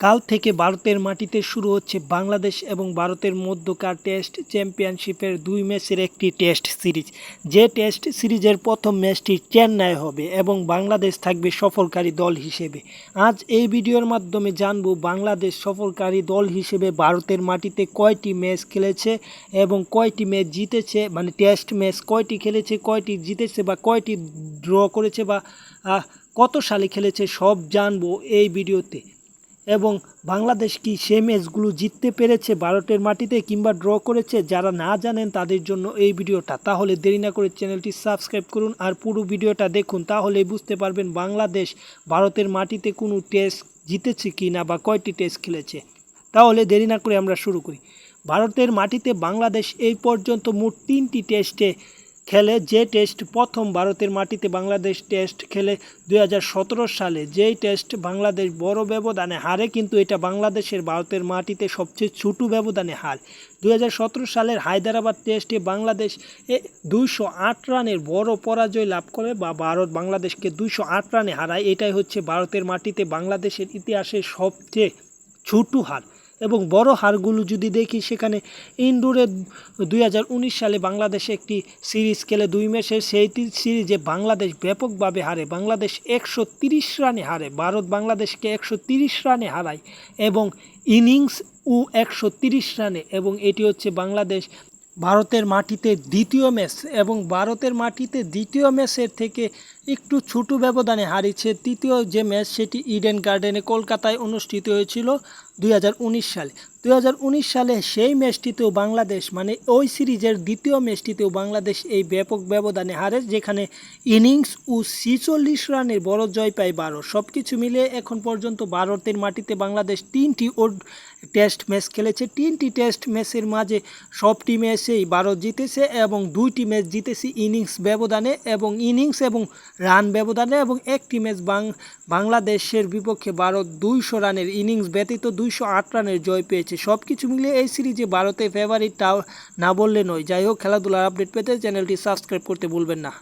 কাল থেকে ভারতের মাটিতে শুরু হচ্ছে বাংলাদেশ এবং ভারতের মধ্যকার টেস্ট চ্যাম্পিয়নশিপের দুই ম্যাচের একটি টেস্ট সিরিজ। যে টেস্ট সিরিজের প্রথম ম্যাচটি চেন্নাই হবে এবং বাংলাদেশ থাকবে সফরকারী দল হিসেবে। আজ এই ভিডিওর মাধ্যমে জানব বাংলাদেশ সফরকারী দল হিসেবে ভারতের মাটিতে কয়টি ম্যাচ খেলেছে এবং কয়টি ম্যাচ জিতেছে মানে টেস্ট ম্যাচ কয়টি খেলেছে, কয়টি জিতেছে বা কয়টি ড্র করেছে বা কত সালে খেলেছে সব জানব এই ভিডিওতে। এবং বাংলাদেশ কি সে ম্যাচগুলো জিততে পেরেছে ভারতের মাটিতে কিংবা ড্র করেছে যারা না জানেন তাদের জন্য এই ভিডিওটা। তাহলে দেরি না করে চ্যানেলটি সাবস্ক্রাইব করুন আর পুরো ভিডিওটা দেখুন তাহলে বুঝতে পারবেন বাংলাদেশ ভারতের মাটিতে কোনো টেস্ট জিতেছে কি না বা কয়টি টেস্ট খেলেছে। তাহলে দেরি না করে আমরা শুরু করি। ভারতের মাটিতে বাংলাদেশ এই পর্যন্ত মোট তিনটি টেস্টে খেলে যে টেস্ট প্রথম ভারতের মাটিতে বাংলাদেশ টেস্ট খেলে দু হাজার সতেরো সালে যেই টেস্ট বাংলাদেশ বড় ব্যবধানে হারে, কিন্তু এটা বাংলাদেশের ভারতের মাটিতে সবচেয়ে ছোটো ব্যবধানে হার। দু হাজার সতেরো সালের হায়দ্রাবাদ টেস্টে বাংলাদেশ দুইশো আট রানের বড় পরাজয় লাভ করে বা ভারত বাংলাদেশকে দুইশো আট রানে হারায়। এটাই হচ্ছে ভারতের মাটিতে বাংলাদেশের ইতিহাসের সবচেয়ে ছোটো হার। এবং বড় হারগুলো যদি দেখি, সেখানে ইন্দোরে দুই সালে বাংলাদেশে একটি সিরিজ খেলে দুই ম্যাচের সেই সিরিজে বাংলাদেশ ব্যাপকভাবে হারে। বাংলাদেশ একশো রানে হারে, ভারত বাংলাদেশকে একশো রানে হারায় এবং ইনিংস ও একশো রানে। এবং এটি হচ্ছে বাংলাদেশ ভারতের মাটিতে দ্বিতীয় ম্যাচ এবং ভারতের মাটিতে দ্বিতীয় ম্যাচের থেকে একটু ছোটো ব্যবধানে হারিয়েছে তৃতীয় যে ম্যাচ, সেটি ইডেন গার্ডেনে কলকাতায় অনুষ্ঠিত হয়েছিল দুই হাজার উনিশ সালে। দুই হাজার উনিশ সালে সেই ম্যাচটিতেও বাংলাদেশ মানে ওই সিরিজের দ্বিতীয় ম্যাচটিতেও বাংলাদেশ এই ব্যাপক ব্যবধানে হারে, যেখানে ইনিংস ও ছিচল্লিশ রানের বড় জয় পায় বারো। সব কিছু মিলে এখন পর্যন্ত ভারতের মাটিতে বাংলাদেশ তিনটি ও টেস্ট ম্যাচ খেলেছে। তিনটি টেস্ট ম্যাচের মাঝে সবটি ম্যাচেই ভারত জিতেছে এবং দুইটি ম্যাচ জিতেছে ইনিংস ব্যবধানে এবং ইনিংস এবং রান ব্যবধানে এবং একটি ম্যাচ বাংলাদেশের বিপক্ষে ভারত দুইশো রানের ইনিংস ব্যতীত দুইশো আট রানের জয় পেয়েছে। সব কিছু মিলিয়ে এই সিরিজে ভারতে ফেভারিট না বললে নয়। যাই হোক, খেলাধুলার আপডেট পেতে চ্যানেলটি সাবস্ক্রাইব করতে ভুলবেন না।